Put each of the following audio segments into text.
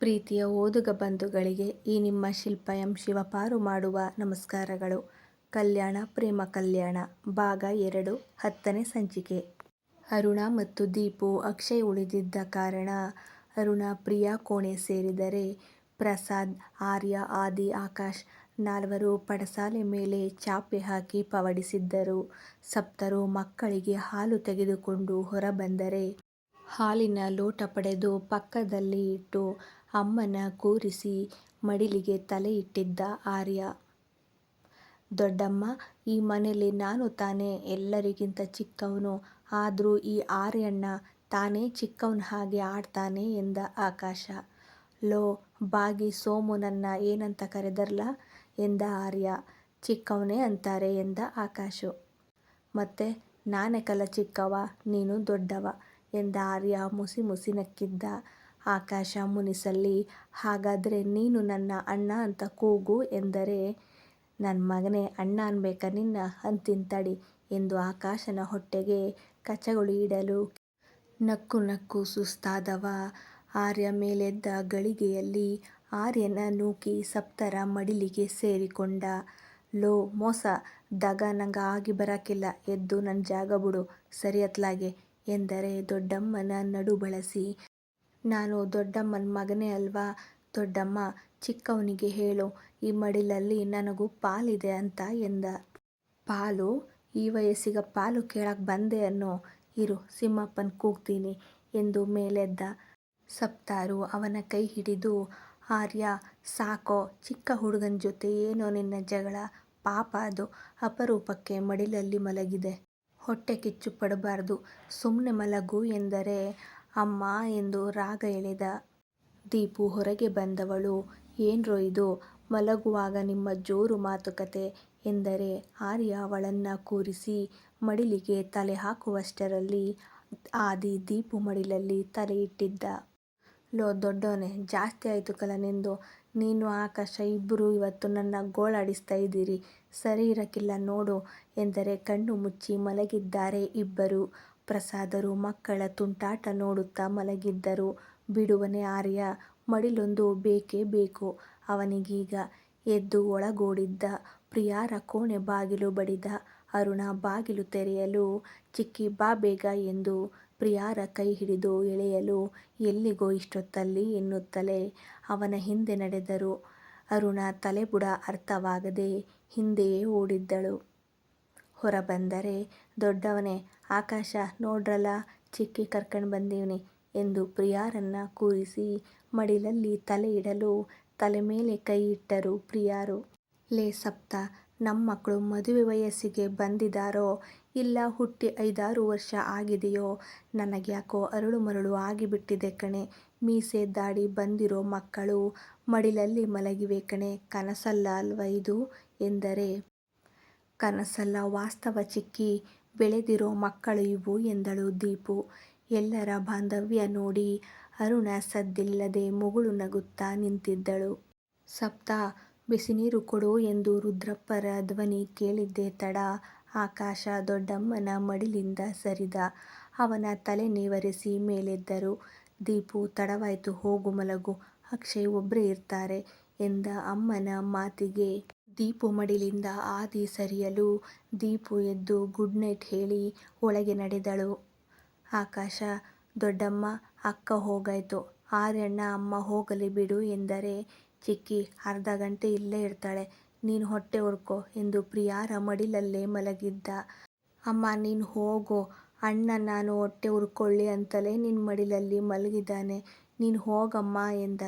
ಪ್ರೀತಿಯ ಓದುಗ ಬಂಧುಗಳಿಗೆ ಈ ನಿಮ್ಮ ಶಿಲ್ಪ ಎಂ ಶಿವಪಾರು ಮಾಡುವ ನಮಸ್ಕಾರಗಳು. ಕಲ್ಯಾಣ ಪ್ರೇಮ ಕಲ್ಯಾಣ ಭಾಗ ಎರಡು ಹತ್ತನೇ ಸಂಚಿಕೆ. ಅರುಣ ಮತ್ತು ದೀಪು ಅಕ್ಷಯ್ ಉಳಿದಿದ್ದ ಕಾರಣ ಅರುಣ ಪ್ರಿಯಾ ಕೋಣೆ ಸೇರಿದರೆ ಪ್ರಸಾದ್, ಆರ್ಯ, ಆದಿ, ಆಕಾಶ್ ನಾಲ್ವರು ಪಡಸಾಲೆ ಮೇಲೆ ಚಾಪೆ ಹಾಕಿ ಪವಡಿಸಿದ್ದರು. ಸಪ್ತರು ಮಕ್ಕಳಿಗೆ ಹಾಲು ತೆಗೆದುಕೊಂಡು ಹೊರಬಂದರೆ ಹಾಲಿನ ಲೋಟ ಪಡೆದು ಪಕ್ಕದಲ್ಲಿ ಇಟ್ಟು ಅಮ್ಮನ ಕೂರಿಸಿ ಮಡಿಲಿಗೆ ತಲೆ ಇಟ್ಟಿದ್ದ ಆರ್ಯ. ದೊಡ್ಡಮ್ಮ, ಈ ಮನೆಯಲ್ಲಿ ನಾನು ತಾನೇ ಎಲ್ಲರಿಗಿಂತ ಚಿಕ್ಕವನು ಆದರೂ ಈ ಆರ್ಯಣ್ಣ ತಾನೇ ಚಿಕ್ಕವನ ಹಾಗೆ ಆಡ್ತಾನೆ ಎಂದ ಆಕಾಶ. ಲೋ, ಬಾಗಿ ಸೋಮು ನನ್ನ ಏನಂತ ಕರೆದರ್ಲ ಎಂದ ಆರ್ಯ. ಚಿಕ್ಕವನೇ ಅಂತಾರೆ ಎಂದ ಆಕಾಶು. ಮತ್ತೆ ಕಲ ಚಿಕ್ಕವ, ನೀನು ದೊಡ್ಡವ ಎಂದ ಆರ್ಯ ಮುಸಿ ಮುಸಿ ನಕ್ಕಿದ್ದ. ಆಕಾಶ ಮುನಿಸಲ್ಲಿ, ಹಾಗಾದರೆ ನೀನು ನನ್ನ ಅಣ್ಣ ಅಂತ ಕೂಗು ಎಂದರೆ ನನ್ನ ಮಗನೇ ಅಣ್ಣ ಅನ್ಬೇಕ ನಿನ್ನ? ಅಂತಿಂತಡಿ ತಡಿ ಎಂದು ಆಕಾಶನ ಹೊಟ್ಟೆಗೆ ಕಚಗುಳಿ ಇಡಲು ನಕ್ಕು ನಕ್ಕು ಸುಸ್ತಾದವ. ಆರ್ಯ ಮೇಲೆದ್ದ ಗಳಿಗೆಯಲ್ಲಿ ಆರ್ಯನ ನೂಕಿ ಸಪ್ತರ ಮಡಿಲಿಗೆ ಸೇರಿಕೊಂಡ. ಲೋ, ಮೋಸ, ದಗ ನಂಗೆ ಆಗಿ ಬರಕ್ಕಿಲ್ಲ ಎದ್ದು ನನ್ನ ಜಾಗ ಬಿಡು, ಸರಿಯತ್ಲಾಗೆ ಎಂದರೆ ದೊಡ್ಡಮ್ಮನ ನಡು ಬಳಸಿ. ನಾನು ದೊಡ್ಡಮ್ಮನ ಮಗನೇ ಅಲ್ವಾ ದೊಡ್ಡಮ್ಮ, ಚಿಕ್ಕವನಿಗೆ ಹೇಳು, ಈ ಮಡಿಲಲ್ಲಿ ನನಗೂ ಪಾಲಿದೆ ಅಂತ ಎಂದ. ಪಾಲು ಈ ವಯಸ್ಸಿಗ ಪಾಲು ಕೇಳಕ್ಕೆ ಬಂದೆ ಅನ್ನೋ ಇರು ಸಿಮ್ಮಪ್ಪನ ಕೂಗ್ತೀನಿ ಎಂದು ಮೇಲೆದ್ದ. ಸಪ್ತಾರು ಅವನ ಕೈ ಹಿಡಿದು, ಆರ್ಯ, ಸಾಕೋ, ಚಿಕ್ಕ ಹುಡುಗನ ಜೊತೆ ಏನೋ ನಿನ್ನ ಜಗಳ ಪಾಪ ಅದು, ಅಪರೂಪಕ್ಕೆ ಮಡಿಲಲ್ಲಿ ಮಲಗಿದೆ. ಹೊಟ್ಟೆ ಕಿಚ್ಚು ಪಡಬಾರ್ದು ಸುಮ್ಮನೆ ಮಲಗು ಎಂದರೆ ಅಮ್ಮಾ ಎಂದು ರಾಗ ಎಳೆದ. ದೀಪು ಹೊರಗೆ ಬಂದವಳು, ಏನ್ರೋ ಇದು ಮಲಗುವಾಗ ನಿಮ್ಮ ಜೋರು ಮಾತುಕತೆ ಎಂದರೆ ಆರ್ಯ ಅವಳನ್ನ ಕೂರಿಸಿ ಮಡಿಲಿಗೆ ತಲೆ ಹಾಕುವಷ್ಟರಲ್ಲಿ ಆದಿ ದೀಪು ಮಡಿಲಲ್ಲಿ ತಲೆ ಇಟ್ಟಿದ್ದ. ಲೋ ದೊಡ್ಡೋನೆ, ಜಾಸ್ತಿ ಆಯಿತು ಕಲನೆಂದು ನೀನು ಆಕಾಶ ಇಬ್ಬರು ಇವತ್ತು ನನ್ನ ಗೋಳಾಡಿಸ್ತಾ ಇದ್ದೀರಿ ಸರಿ ಇರಕ್ಕಿಲ್ಲ, ನೋಡು ಎಂದರೆ ಕಣ್ಣು ಮುಚ್ಚಿ ಮಲಗಿದ್ದಾರೆ ಇಬ್ಬರೂ. ಪ್ರಸಾದರು ಮಕ್ಕಳ ತುಂಟಾಟ ನೋಡುತ್ತಾ ಮಲಗಿದ್ದರು. ಬಿಡುವನೆ ಆರ್ಯ, ಮಡಿಲೊಂದು ಬೇಕೇ ಬೇಕು ಅವನಿಗೀಗ. ಎದ್ದು ಒಳಗೋಡಿದ್ದ ಪ್ರಿಯಾರ ಕೋಣೆ ಬಾಗಿಲು ಬಡಿದ. ಅರುಣ ಬಾಗಿಲು ತೆರೆಯಲು, ಚಿಕ್ಕಿ ಬಾ ಬೇಗ ಎಂದು ಪ್ರಿಯಾರ ಕೈ ಹಿಡಿದು ಎಳೆಯಲು, ಎಲ್ಲಿಗೋ ಇಷ್ಟೊತ್ತಲ್ಲಿ ಎನ್ನುತ್ತಲೇ ಅವನ ಹಿಂದೆ ನಡೆದರು. ಅರುಣ ತಲೆಬುಡ ಅರ್ಥವಾಗದೆ ಹಿಂದೆಯೇ ಓಡಿದ್ದಳು. ಹೊರಬಂದರೆ, ದೊಡ್ಡವನೇ, ಆಕಾಶ ನೋಡ್ರಲ್ಲ, ಚಿಕ್ಕಿ ಕರ್ಕಂಡ್ ಬಂದೀವ್ನಿ ಎಂದು ಪ್ರಿಯಾರನ್ನ ಕೂರಿಸಿ ಮಡಿಲಲ್ಲಿ ತಲೆ ಇಡಲು ತಲೆ ಮೇಲೆ ಕೈ ಇಟ್ಟರು ಪ್ರಿಯಾರು. ಲೇ ಸಪ್ತ ನಮ್ಮ ಮಕ್ಕಳು ಮದುವೆ ವಯಸ್ಸಿಗೆ ಬಂದಿದಾರೋ, ಇಲ್ಲ ಹುಟ್ಟಿ ಐದಾರು ವರ್ಷ ಆಗಿದೆಯೋ, ನನಗ್ಯಾಕೋ ಅರಳು ಮರಳು ಆಗಿಬಿಟ್ಟಿದೆ ಕಣೆ ಮೀಸೆ ದಾಡಿ ಬಂದಿರೋ ಮಕ್ಕಳು ಮಡಿಲಲ್ಲಿ ಮಲಗಿವೆ ಕಣೆ, ಕನಸಲ್ಲ ಅಲ್ವಾ ಇದು ಎಂದರೆ ಕನಸಲ್ಲ ವಾಸ್ತವ ಚಿಕ್ಕಿ ಬೆಳೆದಿರೋ ಮಕ್ಕಳು ಇವು ಎಂದಳು ದೀಪು. ಎಲ್ಲರ ಬಾಂಧವ್ಯ ನೋಡಿ ಅರುಣ ಸದ್ದಿಲ್ಲದೆ ಮುಗುಳು ನಗುತ್ತಾ ನಿಂತಿದ್ದಳು. ಸಪ್ತ ಬಿಸಿನೀರು ಕೊಡು ಎಂದು ರುದ್ರಪ್ಪರ ಧ್ವನಿ ಕೇಳಿದ್ದೇ ತಡ ಆಕಾಶ ದೊಡ್ಡಮ್ಮನ ಮಡಿಲಿಂದ ಸರಿದ. ಅವನ ತಲೆ ನೇವರಿಸಿ ಮೇಲೆದ್ದರು. ದೀಪು, ತಡವಾಯ್ತು ಹೋಗು ಮಲಗು, ಅಕ್ಷಯ್ ಒಬ್ಬರೇ ಇರ್ತಾರೆ ಎಂದ ಅಮ್ಮನ ಮಾತಿಗೆ ದೀಪು ಮಡಿಲಿಂದ ಆದಿ ಸರಿಯಲು ದೀಪು ಎದ್ದು ಗುಡ್ ನೈಟ್ ಹೇಳಿ ಒಳಗೆ ನಡೆದಳು. ಆಕಾಶ, ದೊಡ್ಡಮ್ಮ, ಅಕ್ಕ ಹೋಗಾಯ್ತು ಆರ್ಯಣ್ಣ, ಅಮ್ಮ ಹೋಗಲಿ ಬಿಡು ಎಂದರೆ ಚಿಕ್ಕಿ ಅರ್ಧ ಗಂಟೆ ಇಲ್ಲೇ ಇರ್ತಾಳೆ ನೀನು ಹೊಟ್ಟೆ ಉರ್ಕೋ ಎಂದು ಪ್ರಿಯಾರ ಮಡಿಲಲ್ಲೇ ಮಲಗಿದ್ದ. ಅಮ್ಮ, ನೀನು ಹೋಗೋ ಅಣ್ಣ, ನಾನು ಹೊಟ್ಟೆ ಹುರ್ಕೊಳ್ಳಿ ಅಂತಲೇ ನಿನ್ನ ಮಡಿಲಲ್ಲಿ ಮಲಗಿದ್ದಾನೆ ನೀನು ಹೋಗಮ್ಮ ಎಂದ.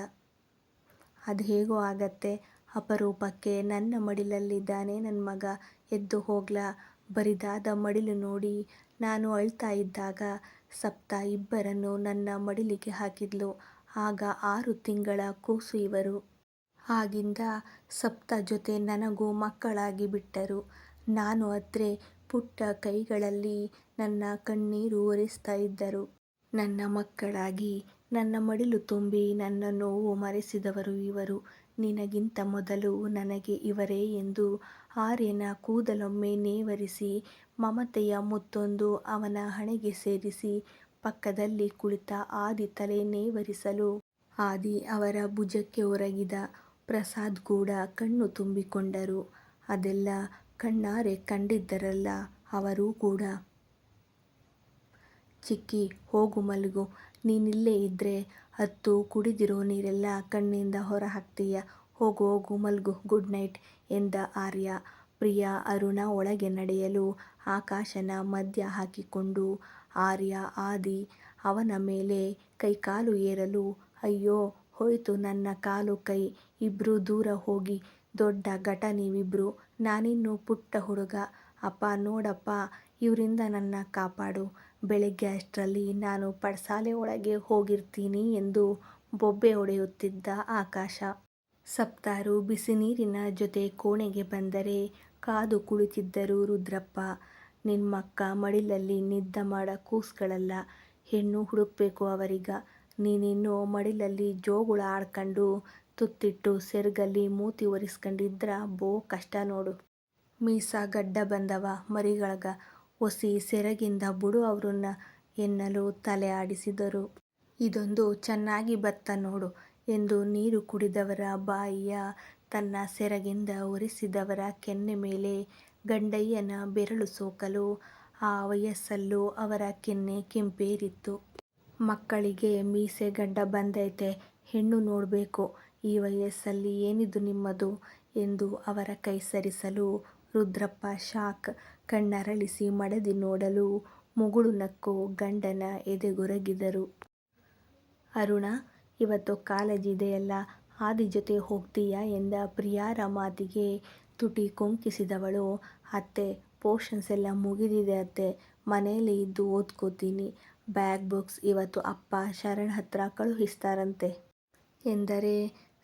ಅದು ಹೇಗೋ ಆಗತ್ತೆ ಅಪರೂಪಕ್ಕೆ ನನ್ನ ಮಡಿಲಲ್ಲಿದ್ದಾನೆ ನನ್ನ ಮಗ ಎದ್ದು ಹೋಗ್ಲ ಬರಿದಾದ ಮಡಿಲು ನೋಡಿ ನಾನು ಅಳ್ತಾ ಇದ್ದಾಗ ಸಪ್ತ ಇಬ್ಬರನ್ನು ನನ್ನ ಮಡಿಲಿಗೆ ಹಾಕಿದ್ಲು ಆಗ ಆರು ತಿಂಗಳ ಕೂಸು ಇವರು. ಆಗಿಂದ ಸಪ್ತ ಜೊತೆ ನನಗೂ ಮಕ್ಕಳಾಗಿ ಬಿಟ್ಟರು. ನಾನು ಅತ್ರೆ ಪುಟ್ಟ ಕೈಗಳಲ್ಲಿ ನನ್ನ ಕಣ್ಣೀರು ಒರೆಸ್ತಾ ಇದ್ದರು. ನನ್ನ ಮಕ್ಕಳಾಗಿ ನನ್ನ ಮಡಿಲು ತುಂಬಿ ನನ್ನ ನೋವು ಮರೆಸಿದವರು ಇವರು. ನಿನಗಿಂತ ಮೊದಲು ನನಗೆ ಇವರೇ ಎಂದು ಆರ್ಯನ ಕೂದಲೊಮ್ಮೆ ನೇವರಿಸಿ, ಮಮತೆಯ ಮುತ್ತೊಂದು ಅವನ ಹಣೆಗೆ ಸೇರಿಸಿ ಪಕ್ಕದಲ್ಲಿ ಕುಳಿತ ಆದಿ ತಲೆ ನೇವರಿಸಲು ಆದಿ ಅವರ ಭುಜಕ್ಕೆ ಒರಗಿದ ಪ್ರಸಾದ್ ಕೂಡ ಕಣ್ಣು ತುಂಬಿಕೊಂಡರು. ಅದೆಲ್ಲ ಕಣ್ಣಾರೆ ಕಂಡಿದ್ದರಲ್ಲ, ಅವರೂ ಕೂಡ. ಚಿಕ್ಕಿ, ಹೋಗು ಮಲ್ಗು. ನೀನಿಲ್ಲೇ ಇದ್ದರೆ ಹತ್ತು ಕುಡಿದಿರೋ ನೀರೆಲ್ಲ ಕಣ್ಣಿಂದ ಹೊರ ಹಾಕ್ತೀಯ. ಹೋಗು ಹೋಗು, ಮಲ್ಗು ಗುಡ್ ನೈಟ್ ಎಂದ ಆರ್ಯ. ಪ್ರಿಯಾ, ಅರುಣ ಒಳಗೆ ನಡೆಯಲು ಆಕಾಶನ ಮಧ್ಯ ಹಾಕಿಕೊಂಡು, ಆರ್ಯ, ಆದಿ ಅವನ ಮೇಲೆ ಕೈಕಾಲು ಏರಲು, ಅಯ್ಯೋ, ಹೋಯಿತು ನನ್ನ ಕಾಲು ಕೈ ಇಬ್ಬರೂ ದೂರ ಹೋಗಿ, ದೊಡ್ಡ ಘಟ ನೀವಿಬ್ಬರು ನಾನಿನ್ನು ಪುಟ್ಟ ಹುಡುಗ ಅಪ್ಪ, ನೋಡಪ್ಪ, ಇವರಿಂದ ನನ್ನ ಕಾಪಾಡು ಬೆಳಗ್ಗೆ ಅಷ್ಟರಲ್ಲಿ ನಾನು ಪಡ್ಸಾಲೆ ಒಳಗೆ ಹೋಗಿರ್ತೀನಿ ಎಂದು ಬೊಬ್ಬೆ ಹೊಡೆಯುತ್ತಿದ್ದ ಆಕಾಶ. ಸಪ್ತಾರು ಬಿಸಿ ನೀರಿನ ಜೊತೆ ಕೋಣೆಗೆ ಬಂದರೆ ಕಾದು ಕುಳಿತಿದ್ದರು ರುದ್ರಪ್ಪ. ನಿಮ್ಮಕ್ಕ ಮಡಿಲಲ್ಲಿ ನಿದ್ದ ಮಾಡ ಕೂಸ್ಗಳಲ್ಲ. ಹೆಣ್ಣು ಹುಡುಕ್ಬೇಕು ಅವರೀಗ. ನೀನಿನ್ನು ಮಡಿಲಲ್ಲಿ ಜೋಗುಳ ಆಡ್ಕೊಂಡು ತುತ್ತಿಟ್ಟು ಸೆರಗಲ್ಲಿ ಮೂತಿ ಒರೆಸ್ಕೊಂಡಿದ್ರ ಬೋ ಕಷ್ಟ ನೋಡು. ಮೀಸ ಗಡ್ಡ ಬಂದವ ಮರಿಗಳ್ಗ. ಒಸಿ ಸೆರಗಿಂದ ಬುಡು ಅವ್ರುನ್ನ ಎನ್ನಲು ತಲೆ ಆಡಿಸಿದರು. ಇದೊಂದು ಚೆನ್ನಾಗಿ ಬತ್ತ ನೋಡು ಎಂದು ನೀರು ಕುಡಿದವರ ಬಾಯಿಯ ತನ್ನ ಸೆರಗಿಂದ ಒರೆಸಿದವರ ಕೆನ್ನೆ ಮೇಲೆ ಗಂಡಯ್ಯನ ಬೆರಳು ಸೋಕಲು ಆ ವಯಸ್ಸಲ್ಲೂ ಅವರ ಕೆನ್ನೆ ಕೆಂಪೇರಿತ್ತು. ಮಕ್ಕಳಿಗೆ ಮೀಸೆ ಗಡ್ಡ ಬಂದೈತೆ, ಹೆಣ್ಣು ನೋಡಬೇಕು, ಈ ವಯಸ್ಸಲ್ಲಿ ಏನಿದು ನಿಮ್ಮದು ಎಂದು ಅವರ ಕೈ ಸರಿಸಲು ರುದ್ರಪ್ಪ ಶಾಕ್ ಕಣ್ಣರಳಿಸಿ ಮಡದಿ ನೋಡಲು ಮುಗುಳು ನಕ್ಕು ಗಂಡನ ಎದೆಗೊರಗಿದರು. ಅರುಣ, ಇವತ್ತು ಕಾಲೇಜ್ ಇದೆಯಲ್ಲ ಆದಿ ಜೊತೆ ಹೋಗ್ತೀಯಾ ಎಂದ ಪ್ರಿಯಾರ ಮಾತಿಗೆ ತುಟಿ ಕೊಂಕಿಸಿದವಳು ಅತ್ತೆ ಪೋರ್ಷನ್ಸ್ ಎಲ್ಲ ಮುಗಿದಿದೆ ಅತ್ತೆ ಮನೆಯಲ್ಲಿ ಇದ್ದು ಓದ್ಕೋತೀನಿ. ಬ್ಯಾಗ್ ಬುಕ್ಸ್ ಇವತ್ತು ಅಪ್ಪ ಶರಣ್ ಹತ್ರ ಕಳುಹಿಸ್ತಾರಂತೆ. ಎಂದರೆ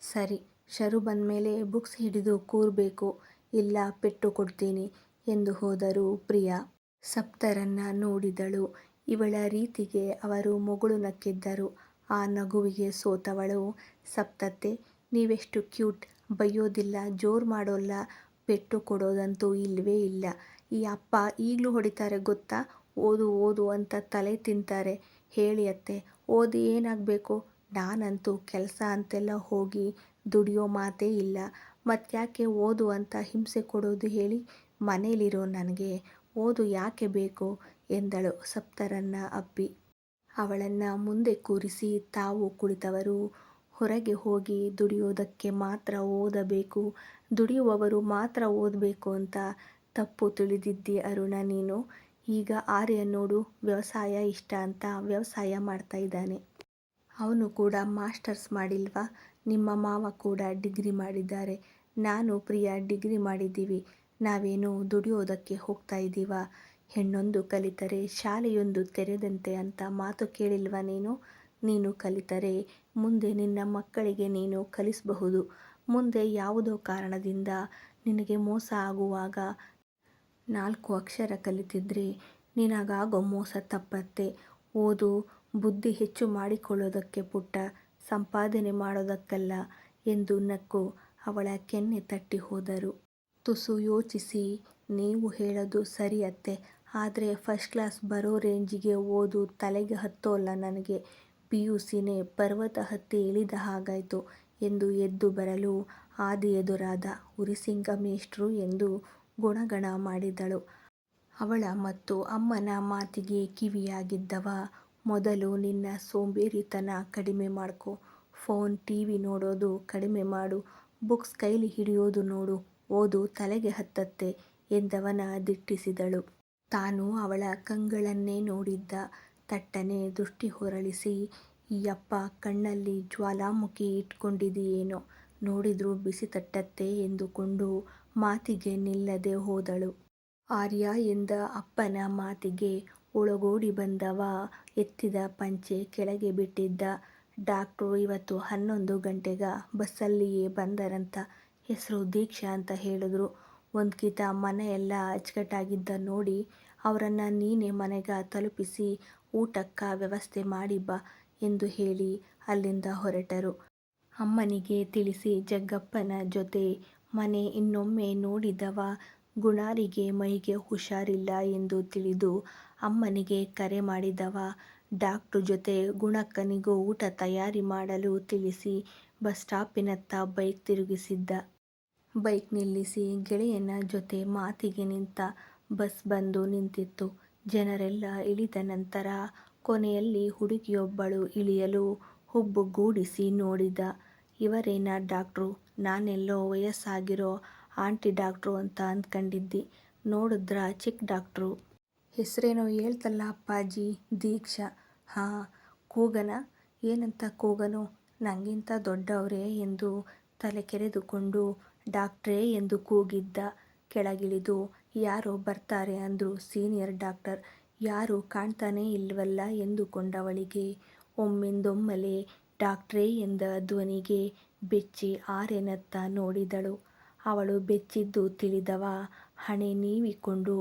ಸರಿ ಶರು ಬಂದ್ಮೇಲೆ ಬುಕ್ಸ್ ಹಿಡಿದು ಕೂರ್ಬೇಕು ಇಲ್ಲ, ಪೆಟ್ಟು ಕೊಡ್ತೀನಿ ಎಂದು ಹೋದರು ಪ್ರಿಯಾ. ಸಪ್ತರನ್ನ ನೋಡಿದಳು. ಇವಳ ರೀತಿಗೆ ಅವರು ಮಗಳು ನಕ್ಕಿದ್ದರು. ಆ ನಗುವಿಗೆ ಸೋತವಳು ಸಪ್ತತ್ತೆ ನೀವೆಷ್ಟು ಕ್ಯೂಟ್ ಬೈಯೋದಿಲ್ಲ, ಜೋರ್ ಮಾಡೋಲ್ಲ ಪೆಟ್ಟು ಕೊಡೋದಂತೂ ಇಲ್ವೇ ಇಲ್ಲ. ಈ ಅಪ್ಪ ಈಗಲೂ ಹೊಡಿತಾರೆ ಗೊತ್ತಾ ಓದು ಓದು ಅಂತ ತಲೆ ತಿಂತಾರೆ ಹೇಳಿ ಅತ್ತೆ, ಓದಿ ಏನಾಗಬೇಕು ನಾನಂತೂ ಕೆಲಸ ಅಂತೆಲ್ಲ ಹೋಗಿ ದುಡಿಯೋ ಮಾತೇ ಇಲ್ಲ ಮತ್ಯಾಕೆ ಓದು ಅಂತ ಹಿಂಸೆ ಕೊಡೋದು ಹೇಳಿ ಮನೇಲಿರೋ ನನಗೆ, ಓದು ಯಾಕೆ ಬೇಕು ಎಂದಳು ಸಪ್ತರನ್ನ ಅಪ್ಪಿ. ಅವಳನ್ನ ಮುಂದೆ ಕೂರಿಸಿ ತಾವು ಕುಳಿತವರು ಹೊರಗೆ ಹೋಗಿ ದುಡಿಯೋದಕ್ಕೆ ಮಾತ್ರ ಓದಬೇಕು ದುಡಿಯುವವರು ಮಾತ್ರ ಓದಬೇಕು ಅಂತ ತಪ್ಪು ತಿಳಿದಿದ್ದಿ ಅರುಣ ನೀನು. ಈಗ ಆರ್ಯ ನೋಡು, ವ್ಯವಸಾಯ ಇಷ್ಟ ಅಂತ ವ್ಯವಸಾಯ ಮಾಡ್ತಾ ಇದ್ದಾನೆ ಅವನು ಕೂಡ ಮಾಸ್ಟರ್ಸ್ ಮಾಡಿಲ್ವಾ ನಿಮ್ಮ ಮಾವ ಕೂಡ ಡಿಗ್ರಿ ಮಾಡಿದ್ದಾರೆ. ನಾನು ಪ್ರಿಯಾ ಡಿಗ್ರಿ ಮಾಡಿದ್ದೀವಿ. ನಾವೇನು ದುಡಿಯೋದಕ್ಕೆ ಹೋಗ್ತಾ ಇದ್ದೀವ ಹೆಣ್ಣೊಂದು ಕಲಿತರೆ ಶಾಲೆಯೊಂದು ತೆರೆದಂತೆ ಅಂತ ಮಾತು ಕೇಳಿಲ್ವಾ ನೀನು. ನೀನು ಕಲಿತರೆ ಮುಂದೆ ನಿನ್ನ ಮಕ್ಕಳಿಗೆ ನೀನು ಕಲಿಸಬಹುದು ಮುಂದೆ ಯಾವುದೋ ಕಾರಣದಿಂದ ನಿನಗೆ ಮೋಸ ಆಗುವಾಗ ನಾಲ್ಕು ಅಕ್ಷರ ಕಲಿತಿದ್ರೆ ನಿನಗಾಗೋ ಮೋಸ ತಪ್ಪತ್ತೆ. ಓದು, ಬುದ್ಧಿ ಹೆಚ್ಚು ಮಾಡಿಕೊಳ್ಳೋದಕ್ಕೆ ಪುಟ್ಟ, ಸಂಪಾದನೆ ಮಾಡೋದಕ್ಕಲ್ಲ ಎಂದು ನಕ್ಕು ಅವಳ ಕೆನ್ನೆ ತಟ್ಟಿ ಹೋದರು. ತುಸು ಯೋಚಿಸಿ, ನೀವು ಹೇಳೋದು ಸರಿ ಅತ್ತೆ ಆದ್ರೆ ಫಸ್ಟ್ ಕ್ಲಾಸ್ ಬರೋ ರೇಂಜಿಗೆ ಓದು ತಲೆಗೆ ಹತ್ತೋಲ್ಲ ನನಗೆ ಪಿಯುಸಿನೇ ಪರ್ವತ ಹತ್ತಿ ಇಳಿದ ಹಾಗಾಯ್ತು ಎಂದು ಎದ್ದು ಬರಲು ಆದಿ ಎದುರಾದ ಉರಿಸಿಂಗ ಮೇಷ್ಟ್ರು ಎಂದು ಗುಣಗಣ ಮಾಡಿದಳು. ಅವಳ ಮತ್ತು ಅಮ್ಮನ ಮಾತಿಗೆ ಕಿವಿಯಾಗಿದ್ದವ, ಮೊದಲು ನಿನ್ನ ಸೋಂಬೇರಿತನ ಕಡಿಮೆ ಮಾಡ್ಕೋ. ಫೋನ್ ಟಿವಿ ನೋಡೋದು ಕಡಿಮೆ ಮಾಡು. ಬುಕ್ಸ್ ಕೈಲಿ ಹಿಡಿಯೋದು ನೋಡು, ಓದು ತಲೆಗೆ ಹತ್ತತ್ತೆ ಎಂದವನ ದಿಟ್ಟಿಸಿದಳು. ತಾನು ಅವಳ ಕಂಗಳನ್ನೇ ನೋಡಿದ್ದ. ತಟ್ಟನೆ ದೃಷ್ಟಿ ಹೊರಳಿಸಿ ಈ ಅಪ್ಪ ಕಣ್ಣಲ್ಲಿ ಜ್ವಾಲಾಮುಖಿ ಇಟ್ಕೊಂಡಿದೆಯೇನೋ ನೋಡಿದ್ರೂ ಬಿಸಿ ತಟ್ಟತ್ತೆ ಎಂದುಕೊಂಡು ಮಾತಿಗೆ ನಿಲ್ಲದೆ ಹೋದಳು. ಆರ್ಯ ಎಂದ ಅಪ್ಪನ ಮಾತಿಗೆ ಒಳಗೋಡಿ ಬಂದವ ಎತ್ತಿದ ಪಂಚೆ ಕೆಳಗೆ ಬಿಟ್ಟಿದ್ದ. ಡಾಕ್ಟ್ರು ಇವತ್ತು ಹನ್ನೊಂದು ಗಂಟೆಗ ಬಸ್ಸಲ್ಲಿಯೇ ಬಂದರಂತ ಹೆಸರು ದೀಕ್ಷಾ ಅಂತ ಹೇಳಿದ್ರು. ಒಂದ್ಕಿತ ಮನೆಯೆಲ್ಲ ಅಚ್ಚುಕಟ್ಟಾಗಿದ್ದ ನೋಡಿ ಅವರನ್ನು ನೀನೇ ಮನೆಗ ತಲುಪಿಸಿ ಊಟಕ್ಕ ವ್ಯವಸ್ಥೆ ಮಾಡಿ ಬಾ ಎಂದು ಹೇಳಿ ಅಲ್ಲಿಂದ ಹೊರಟರು. ಅಮ್ಮನಿಗೆ ತಿಳಿಸಿ ಜಗ್ಗಪ್ಪನ ಜೊತೆ ಮನೆ ಇನ್ನೊಮ್ಮೆ ನೋಡಿದವ ಗುಣಾರಿಗೆ ಮೈಗೆ ಹುಷಾರಿಲ್ಲ ಎಂದು ತಿಳಿದು ಅಮ್ಮನಿಗೆ ಕರೆ ಮಾಡಿದವ ಡಾಕ್ಟ್ರು ಜೊತೆ ಗುಣಕ್ಕನಿಗೂ ಊಟ ತಯಾರಿ ಮಾಡಲು ತಿಳಿಸಿ ಬಸ್ ಸ್ಟಾಪಿನತ್ತ ಬೈಕ್ ತಿರುಗಿಸಿದ್ದ. ಬೈಕ್ ನಿಲ್ಲಿಸಿ ಗೆಳೆಯನ ಜೊತೆ ಮಾತಿಗೆ ನಿಂತ. ಬಸ್ ಬಂದು ನಿಂತಿತ್ತು. ಜನರೆಲ್ಲ ಇಳಿದ ನಂತರ ಕೊನೆಯಲ್ಲಿ ಹುಡುಗಿಯೊಬ್ಬಳು ಇಳಿಯಲು ಹುಬ್ಬುಗೂಡಿಸಿ ನೋಡಿದ. ಇವರೇನಾ ಡಾಕ್ಟ್ರು? ನಾನೆಲ್ಲೋ ವಯಸ್ಸಾಗಿರೋ ಆಂಟಿ ಡಾಕ್ಟ್ರು ಅಂತ ಅಂದ್ಕೊಂಡಿದ್ದಿ ನೋಡುದ್ರ ಚಿಕ್ಕ ಡಾಕ್ಟ್ರು. ಹೆಸ್ರೇನೋ ಹೇಳ್ತಲ್ಲ ಅಪ್ಪಾಜಿ ದೀಕ್ಷಾ ಹಾಂ, ಕೂಗನ ಏನಂತ ಕೂಗನು? ನನಗಿಂತ ದೊಡ್ಡವರೇ ಎಂದು ತಲೆ ಕೆರೆದುಕೊಂಡು ಡಾಕ್ಟ್ರೇ ಎಂದು ಕೂಗಿದ್ದ. ಕೆಳಗಿಳಿದು ಯಾರೋ ಬರ್ತಾರೆ ಅಂದರು ಸೀನಿಯರ್ ಡಾಕ್ಟರ್. ಯಾರೂ ಕಾಣ್ತಾನೇ ಇಲ್ವಲ್ಲ ಎಂದುಕೊಂಡವಳಿಗೆ ಒಮ್ಮಿಂದೊಮ್ಮಲೆ ಡಾಕ್ಟ್ರೇ ಎಂದ ಧ್ವನಿಗೆ ಬೆಚ್ಚಿ ಆರೆನತ್ತ ನೋಡಿದಳು. ಅವಳು ಬೆಚ್ಚಿದ್ದು ತಿಳಿದವ ಹಣೆ ನೀವಿಕೊಂಡು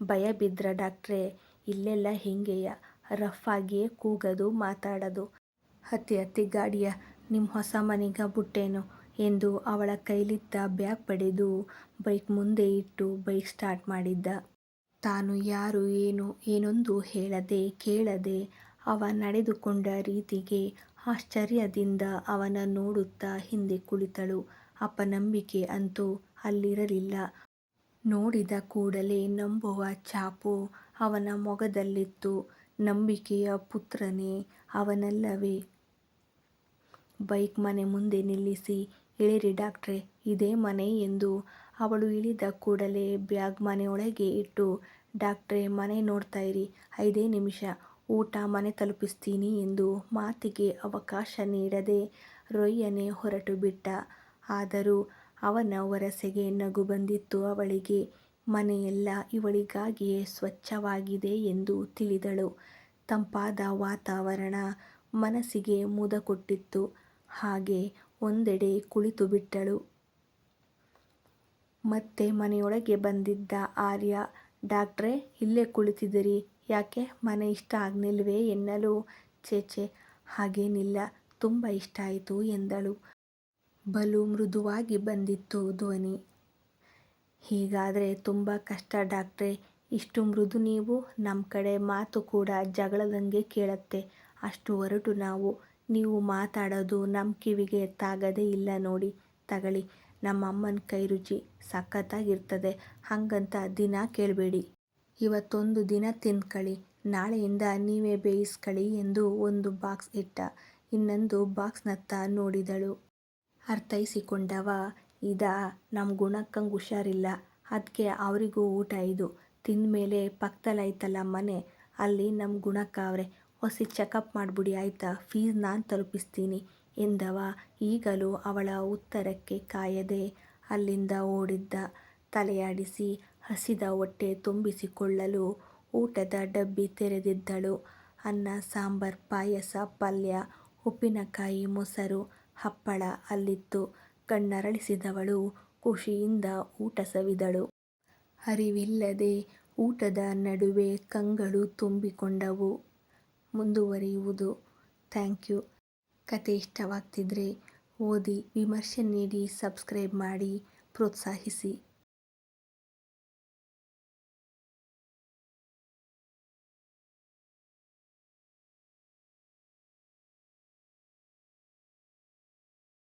ಭಯಬಿದ್ರಾ ಡಾಕ್ಟ್ರೇ, ಇಲ್ಲೆಲ್ಲ ಹಿಂಗೆಯ ರಫ್ ಆಗಿಯೇ ಕೂಗದು, ಮಾತಾಡದು. ಹತ್ತಿ ಹತ್ತಿ ಗಾಡಿಯ ನಿಮ್ಮ ಹೊಸ ಮನಿಗ ಬುಟ್ಟೇನು ಎಂದು ಅವಳ ಕೈಲಿದ್ದ ಬ್ಯಾಗ್ ಪಡೆದು ಬೈಕ್ ಮುಂದೆ ಇಟ್ಟು ಬೈಕ್ ಸ್ಟಾರ್ಟ್ ಮಾಡಿದ್ದ ತಾನು ಯಾರು, ಏನು, ಏನೊಂದು ಹೇಳದೆ, ಕೇಳದೆ ಅವ ನಡೆದುಕೊಂಡ ರೀತಿಗೆ ಆಶ್ಚರ್ಯದಿಂದ ಅವನ ನೋಡುತ್ತಾ ಹಿಂದೆ ಕುಳಿತಳು. ಅಪನಂಬಿಕೆ ಅಂತೂ ಅಲ್ಲಿರಲಿಲ್ಲ. ನೋಡಿದ ಕೂಡಲೇ ನಂಬುವ ಛಾಪು ಅವನ ಮೊಗದಲ್ಲಿತ್ತು. ನಂಬಿಕೆಯ ಪುತ್ರನೇ ಅವನಲ್ಲವೇ? ಬೈಕ್ ಮನೆ ಮುಂದೆ ನಿಲ್ಲಿಸಿ, ಇಳಿರಿ ಡಾಕ್ಟ್ರೆ, ಇದೇ ಮನೆ ಎಂದು ಅವಳು ಇಳಿದ ಕೂಡಲೇ ಬ್ಯಾಗ್ ಮನೆಯೊಳಗೆ ಇಟ್ಟು, ಡಾಕ್ಟ್ರೆ, ಮನೆ ನೋಡ್ತಾ ಇರಿ, ಐದೇ ನಿಮಿಷ, ಊಟ ಮನೆ ತಲುಪಿಸ್ತೀನಿ ಎಂದು ಮಾತಿಗೆ ಅವಕಾಶ ನೀಡದೆ ರೊಯ್ಯನೆ ಹೊರಟುಬಿಟ್ಟ. ಆದರೂ ಅವನ ವರಸೆಗೆ ನಗು ಬಂದಿತ್ತು ಅವಳಿಗೆ. ಮನೆಯೆಲ್ಲ ಇವಳಿಗಾಗಿಯೇ ಸ್ವಚ್ಛವಾಗಿದೆ ಎಂದು ತಿಳಿದಳು. ತಂಪಾದ ವಾತಾವರಣ ಮನಸ್ಸಿಗೆ ಮುದ ಕೊಟ್ಟಿತ್ತು. ಹಾಗೆ ಒಂದೆಡೆ ಕುಳಿತುಬಿಟ್ಟಳು. ಮತ್ತೆ ಮನೆಯೊಳಗೆ ಬಂದಿದ್ದ ಆರ್ಯ, ಡಾಕ್ಟ್ರೇ, ಇಲ್ಲೇ ಕುಳಿತಿದ್ದೀರಿ ಯಾಕೆ ಮನೆ ಇಷ್ಟ ಆಗ್ನಿಲ್ವೇ ಎನ್ನಲು ಚೇಚೆ ಹಾಗೇನಿಲ್ಲ ತುಂಬ ಇಷ್ಟ ಆಯಿತು, ಎಂದಳು. ಬಲು ಮೃದುವಾಗಿ ಬಂದಿತ್ತು ಧ್ವನಿ. ಹೀಗಾದ್ರೆ ತುಂಬಾ ಕಷ್ಟ ಡಾಕ್ಟ್ರೆ, ಇಷ್ಟು ಮೃದು ನೀವು ನಮ್ಮ ಕಡೆ ಮಾತು ಕೂಡ ಜಗಳದಂಗೆ ಕೇಳತ್ತೆ ಅಷ್ಟು ಒರಟು ನಾವು. ನೀವು ಮಾತಾಡೋದು ನಮ್ಮ ಕಿವಿಗೆ ತಾಗದೇ ಇಲ್ಲ ನೋಡಿ ತಗಳಿ ನಮ್ಮಮ್ಮನ್ ಕೈ ರುಚಿ ಸಖತ್ತಾಗಿರ್ತದೆ ಹಂಗಂತ ದಿನಾ ಕೇಳಬೇಡಿ ಇವತ್ತೊಂದು ದಿನ ತಿನ್ಕಳಿ ನಾಳೆಯಿಂದ ನೀವೇ ಬೇಯಿಸ್ಕಳಿ ಎಂದು ಒಂದು ಬಾಕ್ಸ್ ಇಟ್ಟ. ಇನ್ನೊಂದು ಬಾಕ್ಸ್ನತ್ತ ನೋಡಿದಳು. ಅರ್ಥೈಸಿಕೊಂಡವ ಇದ ನಮ್ಮ ಗುಣಕ್ಕಂಗೆ ಹುಷಾರಿಲ್ಲ ಅದಕ್ಕೆ ಅವರಿಗೂ ಊಟ ಇದು. ತಿಂದಮೇಲೆ ಪಕ್ಕದಲ್ಲೈತಲ್ಲ ಮನೆ ಅಲ್ಲಿ ನಮ್ಮ ಗುಣಕ್ಕ ಅವ್ರೆ ಒಸಿ ಚೆಕಪ್ ಮಾಡಿಬಿಡಿ ಆಯಿತಾ ಫೀಸ್ ನಾನು ತಲುಪಿಸ್ತೀನಿ ಎಂದವ ಈಗಲೂ ಅವಳ ಉತ್ತರಕ್ಕೆ ಕಾಯದೆ ಅಲ್ಲಿಂದ ಓಡಿದ್ದ. ತಲೆಯಾಡಿಸಿ, ಹಸಿದ ಹೊಟ್ಟೆ ತುಂಬಿಸಿಕೊಳ್ಳಲು ಊಟದ ಡಬ್ಬಿ ತೆರೆದಿದ್ದಳು. ಅನ್ನ, ಸಾಂಬಾರ್, ಪಾಯಸ, ಪಲ್ಯ, ಉಪ್ಪಿನಕಾಯಿ, ಮೊಸರು ಹಪ್ಪಳ ಅಲ್ಲಿತ್ತು. ಕಣ್ಣರಳಿಸಿದವಳು ಖುಷಿಯಿಂದ ಊಟ ಸವಿದಳು. ಅರಿವಿಲ್ಲದೆ ಊಟದ ನಡುವೆ ಕಂಗಳು ತುಂಬಿಕೊಂಡವು. ಮುಂದುವರಿಯುವುದು. ಥ್ಯಾಂಕ್ ಯು ಕತೆ ಇಷ್ಟವಾಗ್ತಿದ್ರೆ ಓದಿ ವಿಮರ್ಶೆ ನೀಡಿ ಸಬ್ಸ್ಕ್ರೈಬ್ ಮಾಡಿ ಪ್ರೋತ್ಸಾಹಿಸಿ.